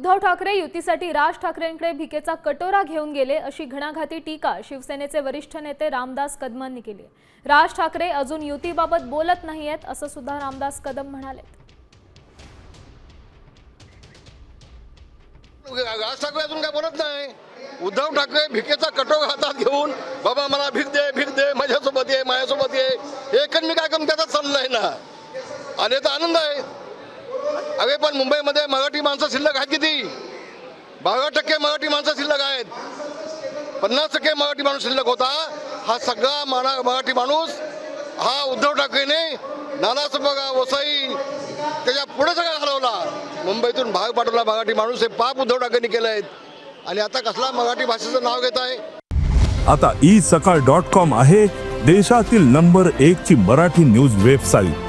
उद्धव ठाकरे युतीसाठी राज ठाकरेंकडे भिकेचा कटोरा घेऊन गेले अशी घणाघाती टीका शिवसेनेचे वरिष्ठ नेते रामदास कदमांनी केली राज ठाकरे अजून युतीबाबत बोलत नाहीयेत असं सुद्धा रामदास कदम म्हणाले. राज ठाकरे अजून काय बोलत नाही? उद्धव ठाकरे भिकेचा कटोरा हातात घेऊन बाबा मला भीक दे भीक दे माझ्यासोबत ये माझ्यासोबत ये. एकच मी काय करून त्याचा चाललंय ना? आणि याचा आनंद आहे. अरे पण मुंबईमध्ये मराठी माणसं शिल्लक आहेत किती? बारा टक्के मराठी माणसं शिल्लक आहेत. पन्नास टक्के मराठी माणूस शिल्लक होता. हा सगळा मना मराठी माणूस हा उद्धव ठाकरेने नालासोबा वसई त्याच्या पुढे सगळा हलवला मुंबईतून भाग पाठवला मराठी माणूस हे पाप उद्धव ठाकरेंनी केलं आहेत आणि आता कसला मराठी भाषेचं नाव घेत आहे? आता ई सकाळ डॉट कॉम आहे देशातील नंबर एक ची मराठी न्यूज वेबसाईट